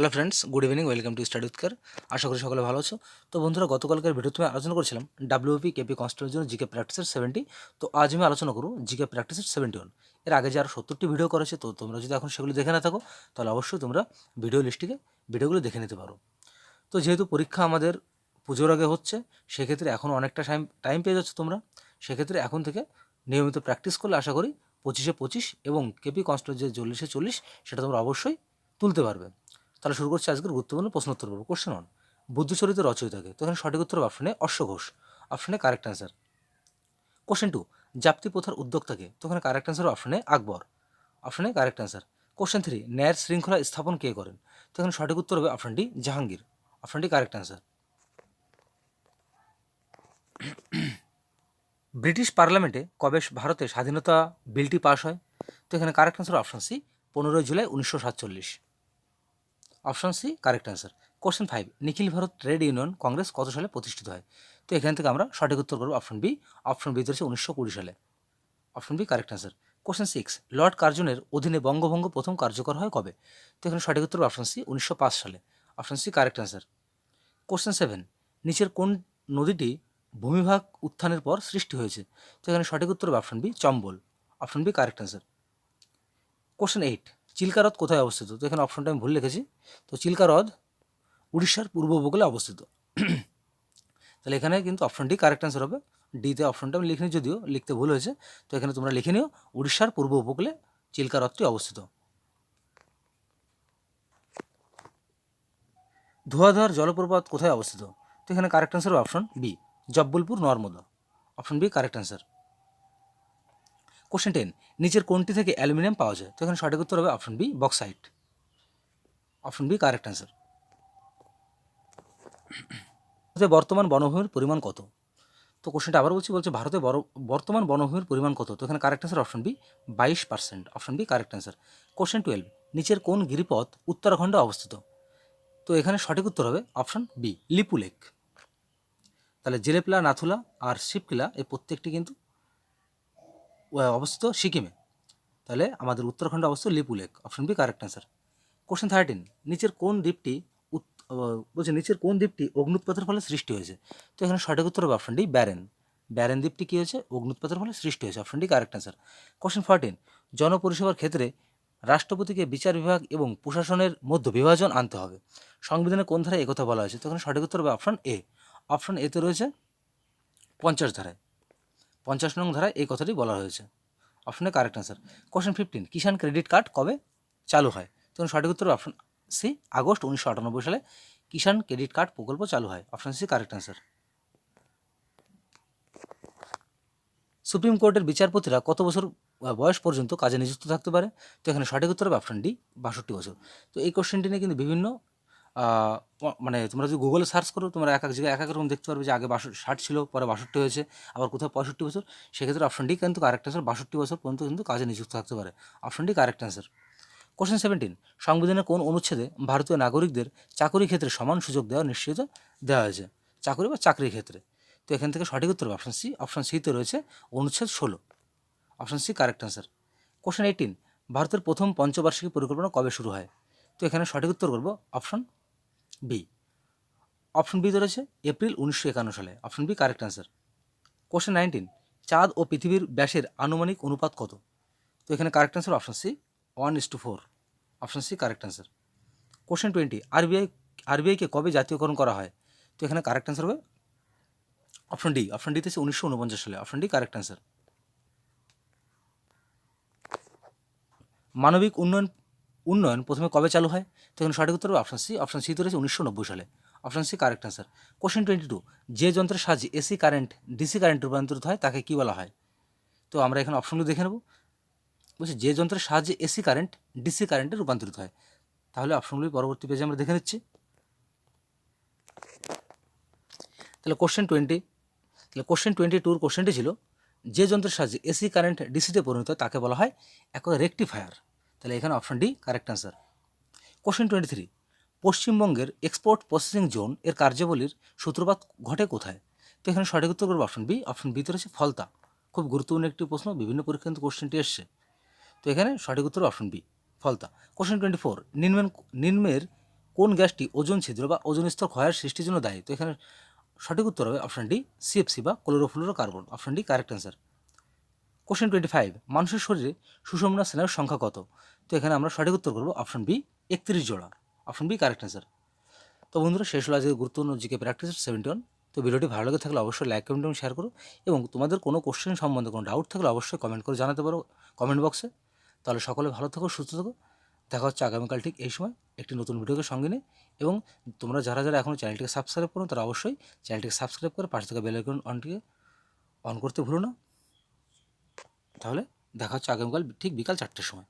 Hello friends good evening welcome to study Utkar আশা করি সকলে ভালো আছো। তো বন্ধুরা, গতকালকের ভিডিও তুমি আলোচনা করেছিলাম ডাব্লিউপি কেপি কনস্টেবলের জন্য জিকে প্র্যাকটিসের সেভেন্টি তো আজ আমি আলোচনা করব জিকে প্র্যাকটিসের সেভেন্টি ওয়ানের আগে যে আরও সত্তরটি ভিডিও করেছে, তো তোমরা যদি এখন সেগুলো দেখে না থাকো, তাহলে অবশ্যই তোমরা ভিডিও লিস্টটিকে ভিডিওগুলো দেখে নিতে পারো। তো যেহেতু পরীক্ষা আমাদের পুজোর আগে হচ্ছে, সেক্ষেত্রে এখন অনেকটা টাইম টাইম পেয়ে যাচ্ছ তোমরা। সেক্ষেত্রে এখন থেকে নিয়মিত প্র্যাকটিস করলে আশা করি পঁচিশে পঁচিশ এবং কেপি কনস্টেবল যে চল্লিশে চল্লিশ, সেটা তোমরা অবশ্যই তুলতে পারবে। তাহলে শুরু করছি আজকের গুরুত্বপূর্ণ প্রশ্ন প্রশ্নোত্তর পর্ব কোশ্চেন ওয়ান বুদ্ধচরিত রচয়িতাকে তো এখানে সঠিক উত্তর অপশনে অশ্ব ঘোষ অপশনে কারেক্ট অ্যান্সার কোশ্চেন টু জাপ্তি প্রথার উদ্যোক্তাকে তো এখানে কারেক্ট অ্যান্সার অপশনে আকবর অপশনে কারেক্ট অ্যান্সার কোশ্চেন থ্রি ন্যায়ের শৃঙ্খলা স্থাপন কে করেন? তো এখানে সঠিক উত্তর হবে অপশনটি জাহাঙ্গীর অপশনটি কারেক্ট অ্যান্সার ব্রিটিশ পার্লামেন্টে কবে ভারতে স্বাধীনতা বিলটি পাশ হয়? তো এখানে কারেক্ট অ্যান্সার অপশন সি পনেরোই জুলাই উনিশশো সাতচল্লিশ। Option C correct answer question five Nikhil Bharat trade union congress কত সালে প্রতিষ্ঠিত হয়? তো এখান থেকে আমরা সঠিক উত্তর করব অপশন বি অপশন বি হচ্ছে উনিশশো কুড়ি সালে। Option B correct answer question six Lord কার্জনের অধীনে বঙ্গভঙ্গ প্রথম কার্যকর হয় কবে? তো এখানে সঠিক উত্তর অপশন সি উনিশশো পাঁচ সালে। Option C correct answer question seven নিচের কোন নদীটি ভূমিভাগ উত্থানের পর সৃষ্টি হয়েছে? তো এখানে সঠিক উত্তর option B Chambal. Option B correct answer question eight Chilka হ্রদ কোথায় অবস্থিত? তো এখানে অপশনটা আমি ভুল লিখেছি। তো চিল্কা হ্রদ উড়িষ্যার পূর্ব উপকূলে অবস্থিত। তাহলে এখানে কিন্তু অপশনটি কারেক্ট অ্যান্সার হবে। ডিতে অপশনটা আমি লিখিনি যদিও, লিখতে ভুল হয়েছে। তো এখানে তোমরা লিখে নিও, উড়িষ্যার পূর্ব উপকূলে চিল্কা হ্রদটি অবস্থিত। ধোয়াধার জলপ্রপাত কোথায় অবস্থিত? তো এখানে correct answer option B Jabalpur Narmada option B correct answer question ten নিচের কোনটি থেকে অ্যালুমিনিয়াম পাওয়া যায়? তো এখানে সঠিক উত্তর হবে option B bauxite option B correct answer বর্তমান বনভূমির পরিমাণ কত? তো কোশ্চেনটা আবার বলছি, বলছে ভারতে বর্তমান বনভূমির পরিমাণ কত? তো এখানে কারেক্ট অ্যান্সার অপশন বি বাইশ percent option B correct answer question twelve নিচের কোন গিরিপথ উত্তরাখণ্ডে অবস্থিত? তো এখানে সঠিক উত্তর হবে অপশন বি লিপু লেক। তাহলে জেলেপলা, নাথুলা আর শিবকিলা, এই প্রত্যেকটি কিন্তু অবস্থিত সিকিমে। তাহলে আমাদের উত্তরাখণ্ডে অবস্থিত Lipu Lekh option B correct answer question thirteen নিচের কোন দ্বীপটি বলছে নিচের কোন দ্বীপটি অগ্নুৎপাতের ফলে সৃষ্টি হয়েছে? তো এখানে সঠিক উত্তর হবে অপশনটি ব্যারেন। ব্যারেন দ্বীপটি কী হয়েছে? অগ্নুৎপাতের ফলে সৃষ্টি হয়েছে। অপশনটি কারেক্ট অ্যান্সার কোশ্চেন ফোরটিন জনপরিষেবার ক্ষেত্রে রাষ্ট্রপতিকে বিচার বিভাগ এবং প্রশাসনের মধ্যে বিভাজন আনতে হবে। সংবিধানে কোন ধারায় একথা বলা হয়েছে? তখন সঠিক উত্তর হবে অপশন এ অপশন এতে রয়েছে পঞ্চাশ ধারায়। পঞ্চাশ নং ধারায় এই কথাটি বলা হয়েছে। অপশনে correct answer question fifteen Kisan credit card কবে চালু হয়? তখন সঠিক উত্তর অপশন সি আগস্ট উনিশশো আটানব্বই সালে কিষাণ ক্রেডিট কার্ড প্রকল্প চালু হয়। Option C correct answer supreme কোর্টের বিচারপতিরা কত বছর বয়স পর্যন্ত কাজে নিযুক্ত থাকতে পারে? তো এখানে সঠিক উত্তর হবে অপশন ডি বাষট্টি বছর। তো এই কোশ্চেনটি নিয়ে কিন্তু বিভিন্ন মানে তোমরা যদি গুগলে সার্চ করো, তোমরা এক এক জায়গায় এক এক রকম দেখতে পারবে যে আগে বাষট্টি, ষাট ছিল, পরে বাষট্টি হয়েছে, আবার কোথাও পঁয়ষট্টি বছর, সেক্ষেত্রে অপশন ডি কিন্তু কারেক্ট অ্যান্সার বাষট্টি বছর পর্যন্ত কিন্তু কাজে নিযুক্ত থাকতে পারে। Option D correct answer question seventeen সংবিধানের কোন অনুচ্ছেদে ভারতীয় নাগরিকদের চাকরি ক্ষেত্রে সমান সুযোগ দেওয়া নিশ্চিত দেওয়া হয়েছে? চাকরি বা চাকরির ক্ষেত্রে। তো এখান থেকে সঠিক উত্তর অপশন সি অপশন সিতে রয়েছে অনুচ্ছেদ ষোলো। Option C correct answer question eighteen ভারতের প্রথম পঞ্চবার্ষিকী পরিকল্পনা কবে শুরু হয়? তো এখানে সঠিক উত্তর করব অপশন বি। অপশন বিতে রয়েছে এপ্রিল উনিশশো একান্ন সালে। Option B correct answer. Question nineteen, চাঁদ ও পৃথিবীর ব্যাসের আনুমানিক অনুপাত কত? তো এখানে correct answer option C one is to four. Option C correct answer. Question twenty, RBI, আরবিআইকে কবে জাতীয়করণ করা হয়? তো এখানে কারেক্ট অ্যান্সার হবে অপশন ডি। অপশন ডিতে উনিশশো উনপঞ্চাশ সালে। Option D correct answer. মানবিক উন্নয়ন উন্নয়ন প্রথমে কবে চালু হয়? তো এখানে সঠিক উত্তর হবে অপশন সি অপশন সি তো রয়েছে উনিশশো নব্বই সালে। Option C correct answer question twenty two যে যন্ত্রের সাহায্যে এসি কারেন্ট ডিসি কারেন্ট রূপান্তরিত হয়, তাকে কী বলা হয়? তো আমরা এখানে অপশনগুলো দেখে নেব। বলছি, যে যন্ত্রের সাহায্যে এসি কারেন্ট ডিসি কারেন্টে রূপান্তরিত হয়। তাহলে অপশনগুলি পরবর্তী পেজে আমরা দেখে নিচ্ছি। তাহলে কোশ্চেন টোয়েন্টি তাহলে কোশ্চেন টোয়েন্টি টুর কোশ্চেনটি ছিল, যে যন্ত্রের সাহায্যে এসি কারেন্ট ডিসিতে পরিণত হয়, তাকে বলা হয় এক রেকটিফায়ার তাহলে এখানে option D correct answer question twenty three পশ্চিমবঙ্গের এক্সপোর্ট প্রসেসিং জোন এর কার্যাবলীর সূত্রপাত ঘটে কোথায়? তো এখানে সঠিক উত্তর করব অপশন বি অপশন বিতে রয়েছে ফলতা। খুব গুরুত্বপূর্ণ একটি প্রশ্ন, বিভিন্ন পরীক্ষা কিন্তু কোশ্চেনটি এসছে। তো এখানে সঠিক উত্তর option B Falta. Question twenty four নিম্নের নিম্নের কোন গ্যাসটি ওজন ছিদ্র বা ওজন স্তর ক্ষয়ের সৃষ্টির জন্য দায়ী? তো এখানে সঠিক উত্তর হবে অপশান ডি সিএফসি বা chlorofluoro carbon option D correct answer question twenty five মানুষের শরীরে সুষমনা স্নায়ুর সংখ্যা কত? তো এখানে আমরা সঠিক উত্তর করব অপশান বি একত্রিশ জোড়া। অপশান বি কারেক্ট অ্যান্সার তো বন্ধুরা, শেষ হলো আজকে গুরুত্বপূর্ণ জিকে প্র্যাকটিস সেভেন্টি ওয়ান তো ভিডিওটি ভালো লাগে থাকলে অবশ্যই লাইক কমেন্ট এবং শেয়ার করো। এবং তোমাদের কোনো কোশ্চেন সম্বন্ধে কোনো ডাউট থাকলে অবশ্যই কমেন্ট করে জানাতে পারো কমেন্ট বক্সে তাহলে সকলে ভালো থাকো, সুস্থ থাকো। দেখা হচ্ছে আগামীকাল ঠিক এই সময় একটি নতুন ভিডিওকে সঙ্গে নিয়ে। এবং তোমরা যারা যারা এখনও চ্যানেলটিকে সাবস্ক্রাইব করো, তারা অবশ্যই চ্যানেলটিকে সাবস্ক্রাইব করে পাশে থেকে বেল আইকন অনটিকে অন করতে ভুলো না। তাহলে দেখা হচ্ছে আগামীকাল ঠিক বিকাল চারটের সময়।